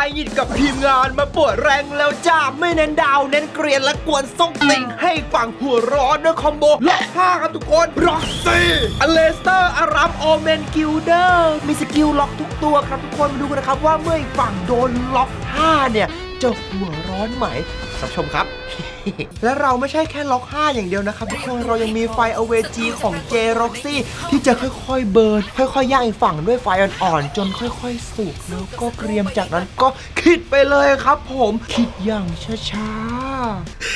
ายหยิดกับทีมงานมาปวดแรงแล้วจ้า ไม่เน้นดาวเน้นเกรียนและกวนส่งติ่งให้ฝั่งหัวร้อนด้วยคอมโบล็อกห้าครับทุกคนร็อกซี่อเลสเตอร์อารัมโอเมนกิลเดอร์มีสกิลล็อกทุกตัวครับทุกคนมาดูกันนะครับว่าเมื่ออีกฝั่งโดนล็อก5เนี่ยจะหัวร้อนไหม รับชมครับ และเราไม่ใช่แค่ล็อก 5 อย่างเดียวนะครับทุกคนเรายังมีไฟอเวจีของเจร็อกซี่ที่จะค่อยๆเบิร์นค่อยๆย่างอีกฝั่งด้วยไฟอ่อนๆจนค่อยๆสุกแล้วก็เกรียมจากนั้นก็คิดไปเลยครับ ผมคิดอย่างช้า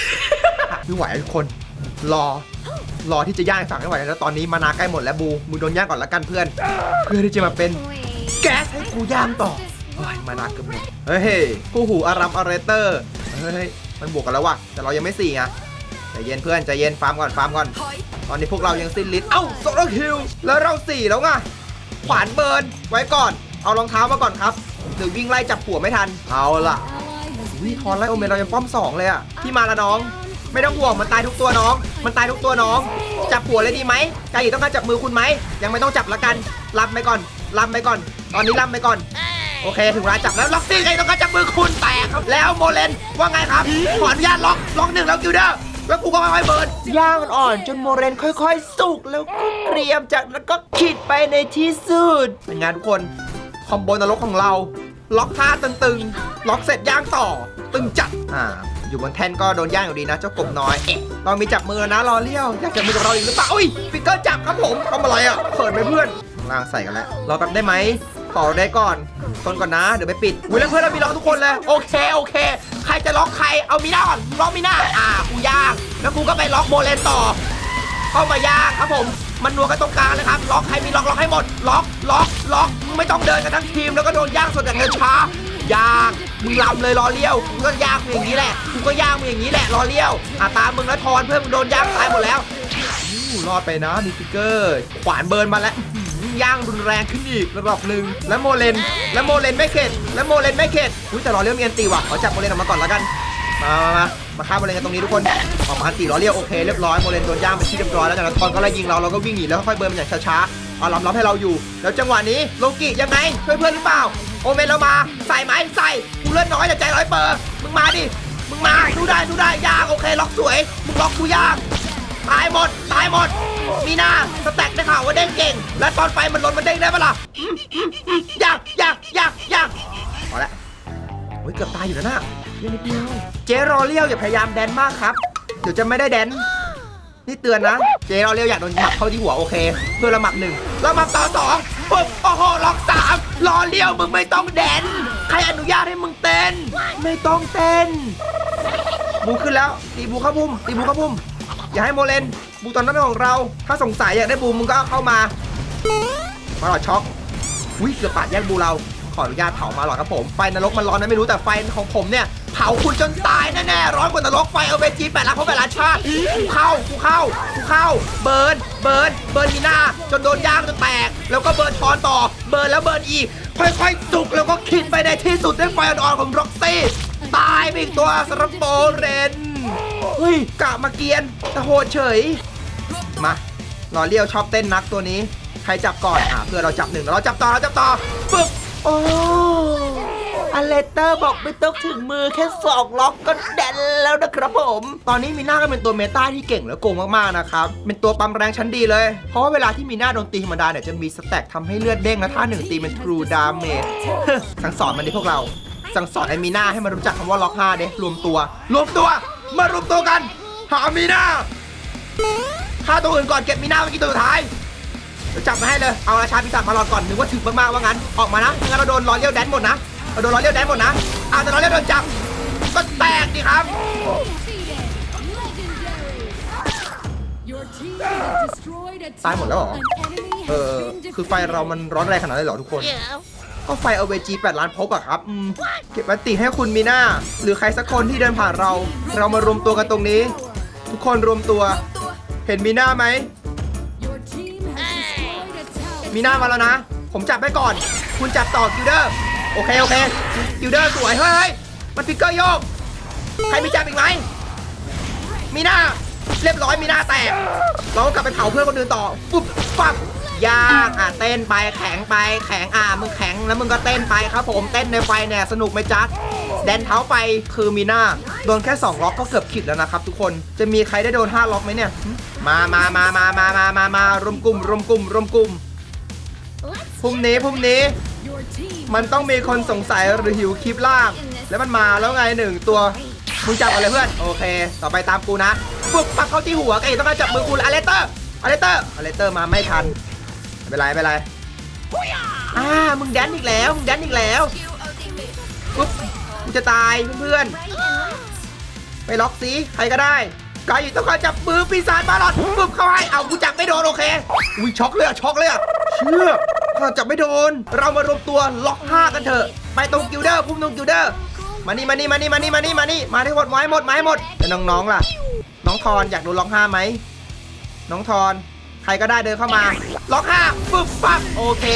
ๆไม่ไหวอะทุกคน รอรอที่จะย่างอีกฝั่งไม่ไหวแล้วตอนนี้มานาใกล้หมดแล้วบูมึงโดนย่างก่อนละกันเพื่อน เพื่อที่จะมาเป็นแก๊สให้กูย่างต่อโอ้ยมานาเกือบหมดเฮ้ยกูหูอารัมอาร์เรเตอร์เฮ้ย มันบวกกันแล้วว่ะแต่เรายังไม่สี่ไงใจเย็นเพื่อนใจเย็นฟาร์มก่อนฟาร์มก่อน ตอนนี้พวกเรายังสิ้นฤทธิ์เอ้าโซโลคิวแล้วเราสี่แล้วไงขวานเบิร์นไว้ก่อน เอารองเท้ามาก่อนครับเดี๋ยววิ่งไล่จับผัวไม่ทันเอาล่ะวิทอนไล่โอเมนเรายังป้อมสองเลยอะพี่มาละน้อง ไม่ต้องห่วงมันตายทุกตัวน้อง มันตายทุกตัวน้อง จับผัวเลยดีไหมกายต้องการจับมือคุณไหมยังไม่ต้องจับละกันรับไปก่อนรับไปก่อน ตอนนี้รับไปก่อน โอเคถึงเวลาจับแล้วล็อกซี่ไงต้องการจับมือคุณแตกครับแล้วโมเลนว่าไงครับขออนุญาตล็อกล็อกหนึ่งแล้วกิลเดอร์แล้วกูก็ค่อยๆเบิร์นย่างอ่อนจนโมเรนค่อยๆ สุกแล้วก็เกรียมจากนั้นก็ขีดไปในที่สุดเป็นไงานทุกคนคอมโบนรกของเรา ล็อกท่าตึงๆ ล็อกเสร็จย่างต่อ ตึงจัดอ่าอยู่บนแท่นก็โดนย่างอยู่ดีนะเจ้ากบน้อยเอ๊ะเรามีจับมือนะรอเลี้ยวอยากจับมือกับเราอีกหรือเปล่าอุ้ยฟิกเกอร์จับครับผมทำอะไรอะเขินไหมเพื่อนข้างล่างใส่กันแล้วรอแป๊บได้ไหม ต่อได้ก่อนทนก่อนนะ เดี๋ยวไปปิดอุ้ยแล้วเพื่อนเรามีล็อกทุกคนเลย โอเค โอเค ใครจะล็อกใคร เอามีหน้าก่อนล็อกมีหน้า อ่า กูย่าง แล้วกูก็ไปล็อกโมเลนต่อ เข้ามาย่างครับผม มันนัวกันตรงกลางเลยครับ ล็อกใครมีล็อกล็อกให้หมด ล็อก ล็อก ล็อก ไม่ต้องเดินกันทั้งทีม แล้วก็โดนย่างส่วนอย่างเดินช้า ย่าง มึงลำเลยรอเลี้ยวกูก็ย่างมึงอย่างนี้แหละ กูก็ย่างมึงอย่างนี้แหละรอเลี้ยว อะตามมึงแล้วทอนเพื่อนมึงโดนย่างตายหมดแล้วอู้รอดไปนะมีฟิกเกอร์ ขวานเบิร์นมาแล้ว ย่างรุนแรงขึ้นอีกระดับหนึ่งแล้วโมเลนแล้วโมเลนไม่เข็ดแล้วโมเลนไม่เข็ดอุ้ยแต่รอเลี้ยวมีอันตีว่ะขอจับโมเลนออกมาก่อนแล้วกันมามามามาฆ่าโมเลนกันตรงนี้ทุกคนออกมาตีล้อเรียวโอเคเรียบร้อยโมเลนโดนย่างไปนที่เรียบร้อยแล้วจากนั้นทอนก็ไล่ยิงเราเราก็วิ่งหนีแล้วค่อยเบิร์นมันอย่างช้าๆเอาล้อมล้อมให้เราอยู่ แล้วจังหวะนี้โลกิยังไงช่วยเพื่อนหรือเปล่าโอเมนเรามาใส่ไหมใส่กูเลือดน้อยแต่ใจร้อยเปอร์มึงมาดิมึงมาดูได้ดูได้ยางโอเคล็อกสวยมึงล็อกกูยาง ตายหมด ตายหมด มีหน้าสแต็กได้ข่าวว่าเด้งเก่ง และตอนไฟมันลนมันเด้งได้ปะล่ะอืมอืมอืมยากยากยากยากพอละโอ้ยเกือบตายอยู่แล้วนะเดียวนิดเดียวเจรอเลี้ยวอย่าพยายามแดนมากครับ เดี๋ยวจะไม่ได้แดน นี่เตือนนะ เจรอเลี้ยวอยากโดนหมักเข้าที่หัวโอเคเพื่อละหมักหนึ่งแล้วหมักต่อสองปึ๊บโอ้โหล็อกสามรอเลี้ยวมึงไม่ต้องแดน ใครอนุญาตให้มึงเต้น ไม่ต้องเต้น บูขึ้นแล้วตีบูเข้าพุ่มตีบูเข้าพุ่ม อย่าให้โมเลนบูตอนนั้นเป็นของเรา ถ้าสงสัยอยากได้บูมึงก็เอาเข้ามามาหลอดช็อกอุ้ยเกือบปาดแย่งบูเรา ขออนุญาตเผามาหรอดครับผมไฟนรกมันร้อนนะไม่รู้แต่ไฟของผมเนี่ยเผาคุณจนตายแน่ๆร้อนกว่านรกไฟเอาเวจีแปดล้านเพราะแปดล้านชาติกูเข้ากูเข้ากูเข้า เบิร์นเบิร์นเบิร์นมีหน้า จนโดนย่างจนแตก แล้วก็เบิร์นทอนต่อ เบิร์นแล้วเบิร์นอีกค่อยๆสุกแล้วก็คิดไปในที่สุดด้วยไฟอ่อนๆของร็อกซี่ตายไปอีกตัวสำหรับโบเรน เฮ้ยกะมาเกียนต่โหดเฉย มารอเลี้ยวชอบเต้นนักตัวนี้ ใครจับก่อน อ่าเพื่อเราจับหนึ่งเราจับต่อเราจับต่อปึ๊บโอ้อเลเตอร์บอกไม่ต้องถึงมือแค่สองล็อกก็แดนแล้วนะครับผม ตอนนี้มีหน้าก็เป็นตัวเมตาที่เก่งและโกงมากๆนะครับ เป็นตัวปั๊มแรงชั้นดีเลย เพราะว่าเวลาที่มีหน้าโดนตีธรรมดาเนี่ยจะมีสแต็กทำให้เลือดเด้งและท่าหนึ่งตีเป็น True Damage สั่งสอนมันดิพวกเรา สั่งสอนไอ้มีหน้าให้มันรู้จักคำว่าล็อก5เด้รวมตัว รวมตัว มารวมตัวกัน หามีหน้าฆ่าตัวอื่นก่อนเก็บมีหน้าไว้กินตัวสุดท้ายจับมาให้เลย เอาราชาปีศาจมาหลอดก่อนนึกว่าถึกมากๆว่างั้น ออกมานะงั้นเราโดนล้อเลี้ยวแดนหมดนะ เราโดนล้อเลี้ยวแดนหมดนะอาแต่ล้อเลี้ยวโดนจับ ก็แตกดิครับ ตายหมดแล้วหรอ เออ คือไฟเรามันร้อนแรงขนาดนั้หรอทุกคน ก็ไฟเอาเวจี8ล้านพบอะครับอืมเก็บมาติให้คุณมีหน้า หรือใครสักคนที่เดินผ่านเรา เรามารวมตัวกันตรงนี้ ทุกคนรวมตัว เห็นมีหน้าไหม มีหน้ามาแล้วนะ ผมจับไปก่อน คุณจับต่อกิลเดอร์ โอเค โอเค กิลเดอร์สวย เฮ้ยเฮ้ยมันฟิกเกอร์โยก ใครมีจับอีกไหม มีหน้า เรียบร้อยมีหน้าแตก เราก็กลับไปเผาเพื่อนคนอื่นต่อปุ๊บปั๊บ ย่างอะเต้นไปแข็งไปแข็งอะมึงแข็งแล้วมึงก็เต้นไปครับผมเต้นในไฟเนี่ยสนุกไหมจ๊ะแดนเท้าไปคือมีหน้าโดนแค่ 2 ล็อกก็เกือบขิดแล้วนะครับทุกคนจะมีใครได้โดน 5 ล็อกไหมเนี่ย มามามามามามามามา รวมกลุ่มรวมกลุ่มรวมกลุ่มพรุ่งนี้พรุ่งนี้ มันต้องมีคนสงสัยหรือหิวคลิปล่าง แล้วมันมาแล้วไงหนึ่งตัวมึงจับเอาเลยเพื่อนโอเค ต่อไปตามกูนะฟึบปักเข้าที่หัวไอ้ต้องการจับมือกูอเลเตอร์อเลเตอร์อเลเตอร์มาไม่ทัน เป็นไรไม่เป็นไรอ่ามึงแดนอีกแล้วมึงแดนอีกแล้วปุ๊บกูจะตายเพื่อนๆไปล็อกสิใครก็ได้กายอยู่ต้องการจับมือปีศาจบาลอนปุ๊บเข้าให้เอากูจับไม่โดนโอเคอุ้ยช็อกเลยอะช็อกเลยอะเชื่อถ้าจับไม่โดน เรามารวมตัวล็อกห้ากันเถอะ ไปตรงกิลเดอร์พุ่มตรงกิลเดอร์มานี่มานี่มานี่มานี่มานี่มานี่มาที่หมดไม้หมดไม้หมดแล้วน้องๆล่ะ น้องทอนอยากโดนล็อกห้าไหมน้องทอน ใครก็ได้เดินเข้ามา ล็อกห้าปึ๊บปั๊บโอเค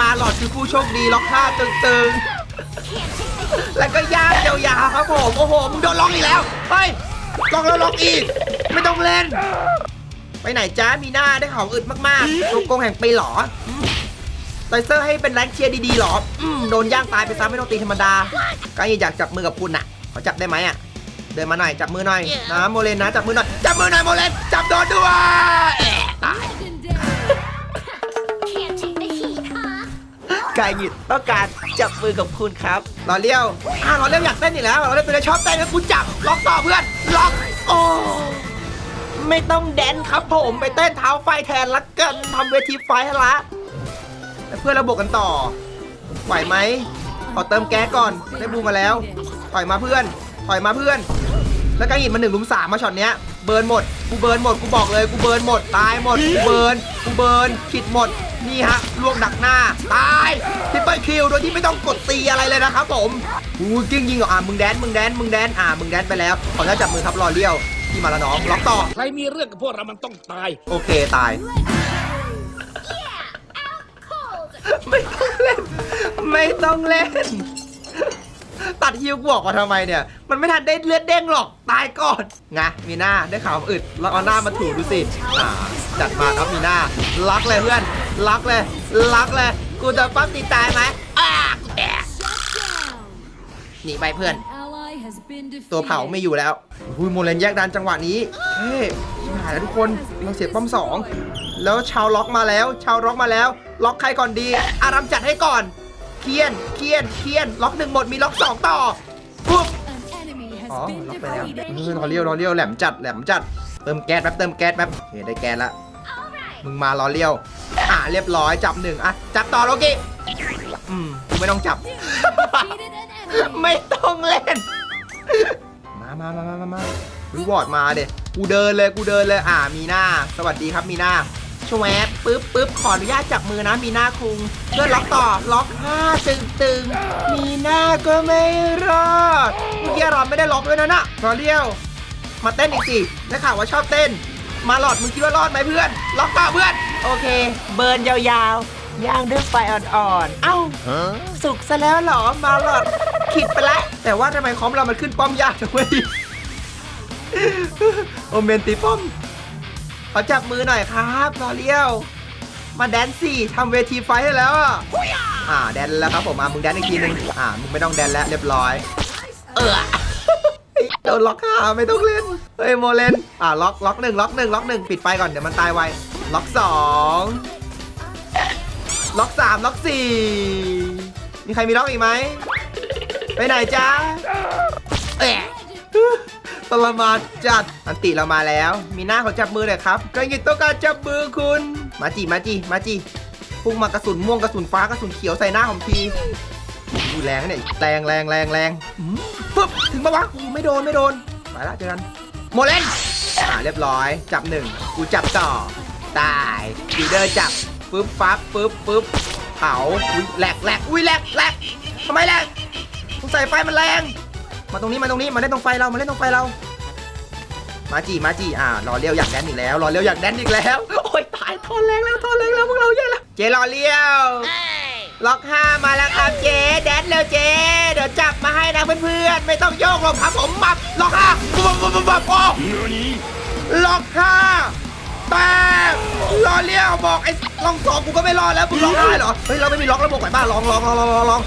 มาหลอดคือผู้โชคดีล็อกห้าตึงๆ แล้วก็ย่างยาวๆครับผมโอ้โหมึงโดนล็อกอีกแล้วเฮ้ยล็อกแล้วล็อกอีก ไม่ต้องเล่น ไปไหนจ้ามีหน้าได้ข่าวอึดมากๆตัวโกงแห่งไปหรอไตเซอร์ให้เป็นแรงเชียร์ดีๆหรออืมโดนย่างตายไปซะไม่ต้องตีธรรมดา ก็อยากจับมือกับคุณน่ะเขาจับได้ไหมอะเดินมาหน่อยจับมือหน่อยนะโมเลนนะจับมือหน่อยจับมือหน่อยโมเลนจับโดนด้วย กายหยิดต้องการจับมือกับคุณครับรอเลี้ยวอ่ารอเลี้ยวอยากเต้นอีกแล้วรอเลี้ยวเป็นอะไรชอบเต้นแล้วกูจับล็อกต่อเพื่อนล็อกโอ้ไม่ต้องแดนครับผมไปเต้นเท้าไฟแทนละกันทำเวทีไฟให้ละแล้วเพื่อนเราบวกกันต่อไหวไหมขอเติมแก๊สก่อนได้บูมมาแล้วถอยมาเพื่อนถอยมาเพื่อน แล้วกายหยิดมาหนึ่งลุมสามมาช็อตเนี้ย เบิร์นหมด กูเบิร์นหมด กูบอกเลย กูเบิร์นหมด ตายหมด กูเบิร์น กูเบิร์นขิดหมด นี่ฮะลวกดักหน้า ตายทิปเปิลคิวโดยที่ไม่ต้องกดตีอะไรเลยนะครับผมอู้กิ้งยิงเหรออะมึงแดน มึงแดน มึงแดน อะ มึงแดนไปแล้ว ขออนุญาตจับมือครับรอเลี้ยว ที่มาแล้วน้อง ล็อกต่อ ใครมีเรื่องกับพวกเรามันต้องตาย โอเค ตาย Cold. ไม่ต้องเล่น ไม่ต้องเล่น ตัดฮิวกูออกมาทำไมเนี่ย มันไม่ทันได้เลือดเด้งหรอก ตายก่อนไงมีหน้าได้ข่าวอึดแล้วเอาหน้ามาถูดูสิอ่าจัดมาครับมีหน้าล็อกเลยเพื่อนล็อกเลยล็อกเลย กูจะปั๊มตีตายไหมอ้ากูแตกหนีไปเพื่อน ตัวเผาไม่อยู่แล้วหุยโมเลนแยกดันจังหวะนี้เฮ้ยหายแล้วทุกคนเราเสียป้อมสองแล้วชาวล็อกมาแล้ว ชาวล็อกมาแล้ว ล็อกใครก่อนดี อารัมจัดให้ก่อน เคียนเคียนเคียนล็อกหนึ่งหมดมีล็อกสองต่อปุ๊บ An enemy has อ๋อ been ล็อกไปแล้ว defeated. เออรอเลี้ยวรอเลี้ยวแหลมจัดแหลมจัด เติมแก๊สแป๊บเติมแก๊สแป๊บโอเคได้แก๊สละ มึงมารอเลี้ยว อะเรียบร้อยจับหนึ่งอะจับต่อโลกิอืมกูไม่ต้องจับ Defeated an enemy. ไม่ต้องเล่น มามามามามามารีวอร์ดมาเด็กูเดินเลยกูเดินเลย อ่ามีหน้า สวัสดีครับมีหน้า ชวบปึ๊บปึ๊บขออนุญาตจับมือนะ มีหน้าคุงเพื่อนล็อกต่อล็อกห้าตึงตึงมีหน้าก็ไม่รอดเมื่อกี้เราไม่ได้ล็อกด้วยนะน่ะรอเลี้ยว มาเต้นอีกสิได้ข่าวว่าชอบเต้น มาหลอดมึงคิดว่ารอดไหมเพื่อน ล็อกต่อเพื่อน โอเค เบิร์นยาวๆย่างด้วยไฟอ่อนๆเอ้าสุกซะแล้วเหรอมาหลอดขิดไปแล้วแต่ว่าทำไมคอมเรามันขึ้นป้อมยากจังเว้ยโอเมนตีป้อมข อจับมือหน่อยครับรอเลี้ยว มาแดนสี่ทำเวทีไฟให้แล้วอะอ่าแดนแล้วครับผมมามึงแดนอีกทีนึงอ่ามึงไม่ต้องแดนแล้วเรียบร้อย เออโดนล็อกขาไม่ต้องเล่นเฮ้ยโมเลนอ่าล็อกล็อกหนึ่งล็อกหนึ่งล็อกหนึ่งปิดไฟก่อนเดี๋ยวมันตายไวล็อกสองล็อกสามล็อกสี่มีใครมีล็อกอีกไหมไปไหนจ๊ะเอะ ทรมานจัดอันติเรามาแล้ว มีหน้าเขาจับมือเลยครับก็ยินต้องการจับมือคุณ มาจีมาจีมาจีพุ่งมากระสุนม่วงกระสุนฟ้ากระสุนเขียวใส่หน้าผมทีดูแรงเนี่ยแรงแรงแรงแรงปึ๊บถึงปะวะอู้ไม่โดนไม่โดนไปละเจอกันโมเลนอ่าเรียบร้อย จับหนึ่งกูจับต่อตายดีเดอร์จับปึ๊บปั๊บปึ๊บปึ๊บเผาอุ้ยแหลกแหลกอุ้ยแหลกแหลกทำไมแหลกสงสัยไฟมันแรง มาตรงนี้มาตรงนี้มาเล่นตรงไฟเรามาเล่นตรงไฟเรา มาจีมาจีอ่ารอเลี้ยวอยากแดนอีกแล้วรอเลี้ยวอยากแดนอีกแล้ว โอ้ยตายทอนแรงแล้วทอนแรงแล้วพวกเราแย่แล้วเจรอเลี้ยวล็อกห้ามาแล้วครับเจแดนเร็วเจเดี๋ยวจับมาให้นะเพื่อนๆไม่ต้องโยกหรอกครับผมมับล็อกห้าปุ๊บปุ๊บปุ๊บปุ๊บโอ้ล็อกห้าแตกรอเลี้ยวบอกไอ้ลองสองกูก็ไม่รอดแล้วมึงร้องได้เหรอเฮ้ยเราไม่มีล็อกระบบไหนบ้างลองลองลองลองลองลอง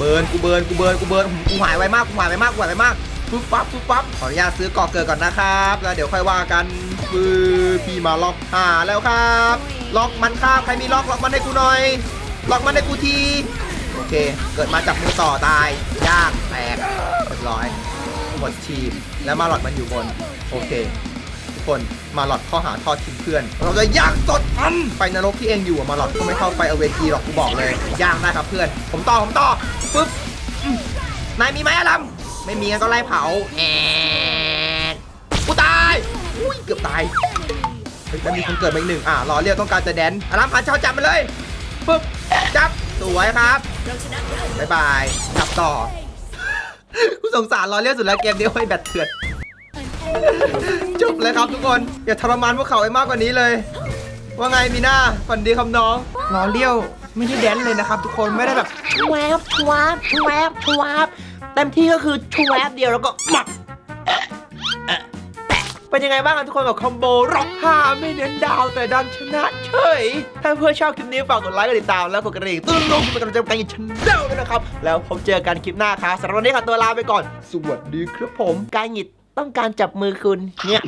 เบิร์นกูเบิร์นกูเบิร์นกูเบิร์นกูหายไวมากกูหายไวมากกูหายไวมากปุ๊บปั๊บปุ๊บปั๊บขออนุญาตซื้อก่อเกิดก่อนนะครับ แล้วเดี๋ยวค่อยว่ากันปือพี่มาล็อกหาแล้วครับ ล็อกมันครับใครมีล็อกล็อกมันให้กูหน่อย ล็อกมันให้กูทีโอเค เกิดมาจับมือต่อตายยากแตกเรียบร้อยหมดทีมแล้วมาหลอดมันอยู่บน โอเค ทุกคนมาหลอดข้อหาทอดทิ้งเพื่อน เราจะย่างสดอันไปนรกที่เองอยู่อะมาหลอดก็ไม่เข้าไปเอาเวทีหรอกกูบอกเลยย่างได้ครับเพื่อน ผมต่อผมต่อปึ๊บอืมนายมีไหมอะลัมไม่มีงั้นก็ไล่เผาแอนกูตายอุ้ยเกือบตายเฮ้ยแล้วมีคนเกิดมาอีกหนึ่งอะรอเรียกต้องการจะแดนอะลัมพาเช่าจับมันเลยปึ๊บจับสวยครับบ๊ายบายจับต่อกูสงสารรอเรียกสุดแล้วเกมนี้ให้แบตเถื่อน จบเลยครับทุกคนอย่าทรมานพวกเขาให้มากกว่านี้เลย ว่าไงมีหน้าฝันดีครับน้องรอเลี้ยวไม่ได้แดนเลยนะครับ ทุกคนไม่ได้แบบแวบชวบชวบชวบเต็มที่ก็คือชวบเดียวแล้วก็หมักเอ่อแตะเป็นยังไงบ้างครับทุกคนกับคอมโบร็อกห้าไม่เน้นดาวแต่ดันชนะเฉย ถ้าเพื่อนชอบคลิปนี้ฝากกดไลค์กดติดตามแล้วกดกระดิ่งตื้นลงเป็นกำลังใจให้กันชแนลด้วยนะครับ แล้วพบเจอกันคลิปหน้าครับสำหรับวันนี้ขอตัวลาไปก่อน สวัสดีครับผมกายหงิด ต้องการจับมือคุณเนี่ย